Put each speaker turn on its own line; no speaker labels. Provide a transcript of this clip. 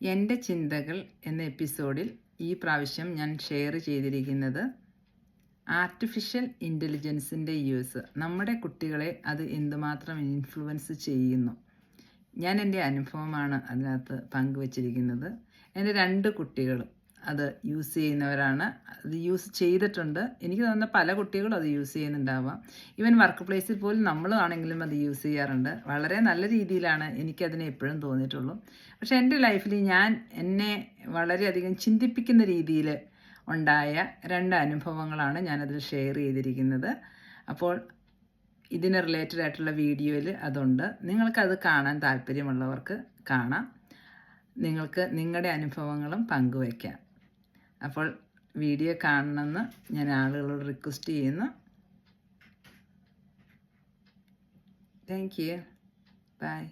എന്റെ ചിന്തകൾ എന്ന എപ്പിസോഡിൽ ഈ പ്രാവശ്യം ഞാൻ ഷെയർ ചെയ്തിരിക്കുന്നത് ആർട്ടിഫിഷ്യൽ ഇന്റലിജൻസിന്റെ യൂസ് നമ്മുടെ കുട്ടികളെ അത് എന്തുമാത്രം ഇൻഫ്ലുവൻസ് ചെയ്യുന്നു. ഞാൻ എന്റെ അനുഭവമാണ് അതിനകത്ത് പങ്കുവച്ചിരിക്കുന്നത്. എന്റെ രണ്ട് കുട്ടികളും അത് യൂസ് ചെയ്യുന്നവരാണ്. അത് യൂസ് ചെയ്തിട്ടുണ്ട്. എനിക്ക് തോന്നുന്ന പല കുട്ടികളും അത് യൂസ് ചെയ്യുന്നുണ്ടാവാം. ഈവൻ വർക്ക് പ്ലേസിൽ പോലും നമ്മളാണെങ്കിലും അത് യൂസ് ചെയ്യാറുണ്ട്. വളരെ നല്ല രീതിയിലാണ് എനിക്കതിനെ എപ്പോഴും തോന്നിയിട്ടുള്ളൂ. പക്ഷേ എന്റെ ലൈഫിൽ ഞാൻ എന്നെ വളരെയധികം ചിന്തിപ്പിക്കുന്ന രീതിയിൽ ഉണ്ടായ രണ്ട് അനുഭവങ്ങളാണ് ഞാനതിൽ ഷെയർ ചെയ്തിരിക്കുന്നത്. അപ്പോൾ ഇതിന് റിലേറ്റഡ് ആയിട്ടുള്ള വീഡിയോയിൽ അതുണ്ട്. നിങ്ങൾക്കത് കാണാൻ താല്പര്യമുള്ളവർക്ക് കാണാം. നിങ്ങൾക്ക് നിങ്ങളുടെ അനുഭവങ്ങളും പങ്കുവയ്ക്കാം. അപ്പോൾ വീഡിയോ കാണണമെന്ന് ഞാൻ ആളുകളോട് റിക്വസ്റ്റ് ചെയ്യുന്നു. Thank you by